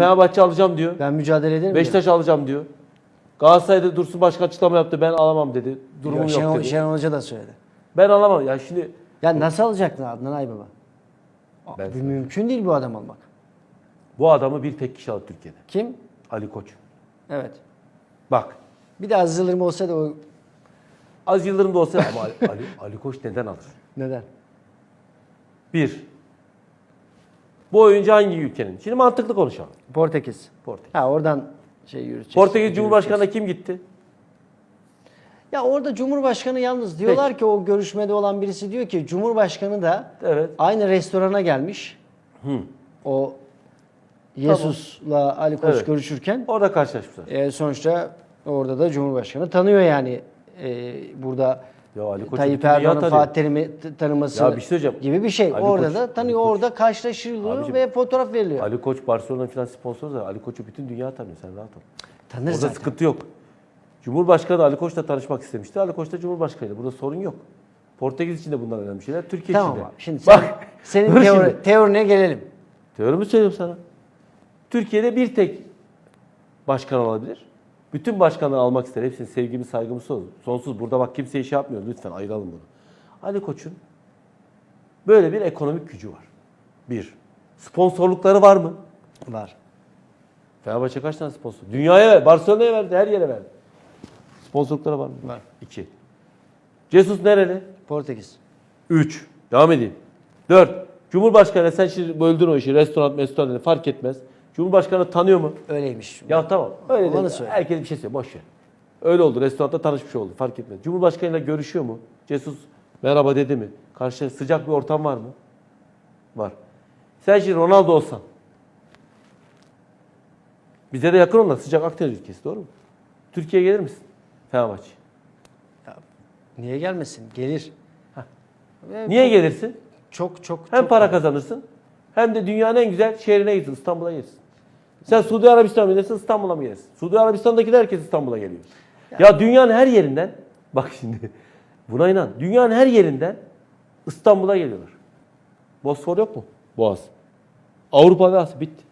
Fenerbahçe alacağım diyor. ben mücadele ederim. Beşiktaş alacağım diyor. Galatasaray'da Dursun Başkan açıklama yaptı. Ben alamam dedi. Durumum yok Şenol, dedi. Şenol Hoca da söyledi. Ben alamam. Ya şimdi Ya nasıl alacaktın Adnan Aybaba? Ben- mümkün değil bu adam almak. bu adamı bir tek kişi alır Türkiye'de. Kim? Ali Koç. Evet. Bak. Bir de Aziz Yıldırım olsa da o Az Yıldırım da olsa ama Ali, Ali, Ali Koç neden alır? neden? Bir. Bu oyuncu hangi ülkenin? Şimdi mantıklı konuşalım. Portekiz. Portekiz. Ha oradan şey yürüteceğiz. Portekiz Cumhurbaşkanı'na kim gitti? Ya orada Cumhurbaşkanı yalnız diyorlar ki o görüşmede olan birisi diyor ki Cumhurbaşkanı da Evet. aynı restorana gelmiş. O Yesus'la Ali Koç Evet. görüşürken Orada karşılaşmışlar. e, sonuçta orada da Cumhurbaşkanı tanıyor yani e, burada Ya Ali Koç'u Tayyip bütün dünya Erdoğan'ın tanıyor. Fatih Terim'i t- tanıması Ya bir şey söyleyeceğim. gibi bir şey. Ali orada Koç- da tanıyor, Ali Koç- orada karşılaşılıyor Abicim, ve fotoğraf veriliyor. Ali Koç Barcelona falan sponsoru da Ali Koç'u bütün dünya tanıyor. Sen rahat ol. Tanır Orada zaten. sıkıntı yok. Cumhurbaşkanı Ali Koç'la tanışmak istemişti. Ali Koç da Cumhurbaşkanıydı. Burada sorun yok. Portekiz için de bunlar önemli şeyler. Türkiye Tamam için de. abi. Şimdi sen, Bak. senin dur teori, şimdi. teorine gelelim. Teorimi söylüyorum sana. Türkiye'de bir tek başkan alabilir. Bütün başkanları almak ister. Hepsinin sevgimiz, saygımız sonsuz. Sonsuz. Burada bak kimse iş yapmıyor. Lütfen ayıralım bunu. Ali Koç'un böyle bir ekonomik gücü var. Bir. Sponsorlukları var mı? Var. Fenerbahçe kaç tane sponsor? Dünyaya ver, Barcelona'ya verdi, her yere verdi. Sponsorlukları var mı? Var. İki. Jesus nereli? Portekiz. Üç. Devam edeyim. Dört. Cumhurbaşkanı sen şimdi böldün o işi. Restoran, restoran fark etmez. Cumhurbaşkanı tanıyor mu? Öyleymiş. Ya tamam. Öyle Olanı değil. Herkes bir şey söylüyor. Boş ver. Öyle oldu. Restoranda tanışmış oldu. Fark etmez. Cumhurbaşkanıyla görüşüyor mu? Jesus merhaba dedi mi? Karşı sıcak bir ortam var mı? Var. Sen şimdi Ronaldo olsan. Bize de yakın onlar. Sıcak Akdeniz ülkesi. Doğru mu? Türkiye'ye gelir misin? Fenerbahçe. Niye gelmesin? Gelir. Ve Niye gelirsin? Çok çok Hem çok para kazanırsın hem de dünyanın en güzel şehrine gitsin. İstanbul'a gelirsin. Sen Suudi Arabistan'a gidersin İstanbul'a mı gelirsin? Suudi Arabistan'daki de herkes İstanbul'a geliyor. Ya dünyanın her yerinden bak şimdi buna inan. Dünyanın her yerinden İstanbul'a geliyorlar. Bosfor yok mu? Boğaz. Avrupa ve Asya bitti.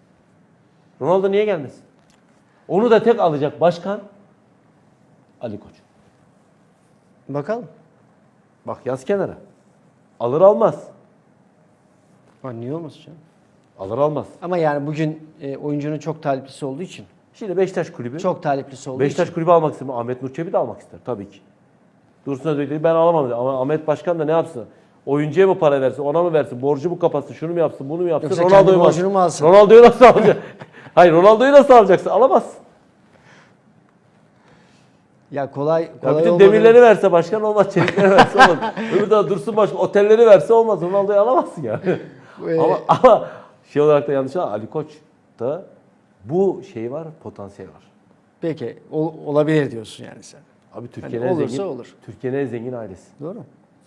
Ronaldo niye gelmesin? Onu da tek alacak başkan Ali Koç. Bakalım. Bak yaz kenara. Alır almaz. Ha, niye olmasın canım? Alır almaz. Ama yani bugün e, oyuncunun çok taliplisi olduğu için. Şimdi Beşiktaş kulübü Çok taliplisi olduğu Beşiktaş için. kulübü almak ister mi? Ahmet Nur Çebi de almak ister tabii ki. Dursun Özbek dedi ben alamam dedi. Ama Ahmet Başkan da ne yapsın? Oyuncuya mı para versin, ona mı versin, borcu mu kapatsın, şunu mu yapsın, bunu mu yapsın? Yoksa Ronaldo'yu kendi mu borcunu mu alsın? Ronaldo'yu nasıl alacak? Hayır Ronaldo'yu nasıl alacaksın? Alamazsın. Ya kolay Ya kolay bütün olmadığı- demirleri verse başkan olmaz, çelikleri verse olmaz. Öbür daha Dursun Başkan otelleri verse olmaz. Ronaldo'yu alamazsın ya. Ee, ama, ama şey olarak da yanlış ama Ali Koç da bu şey var, potansiyel var. Peki ol- olabilir diyorsun yani sen. Abi Türkiye'nin en olursa zengin, olur. Türkiye'nin en zengin ailesi. Doğru.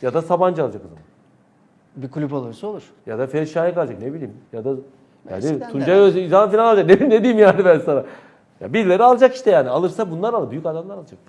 Ya da Sabancı alacak o zaman. Bir kulüp olursa olur. Ya da Ferit Şahik alacak ne bileyim. Ya da yani Tuncay Özil falan alacak. Ne, ne diyeyim yani ben sana. Ya birileri alacak işte yani. Alırsa bunlar alır. Büyük adamlar alacak.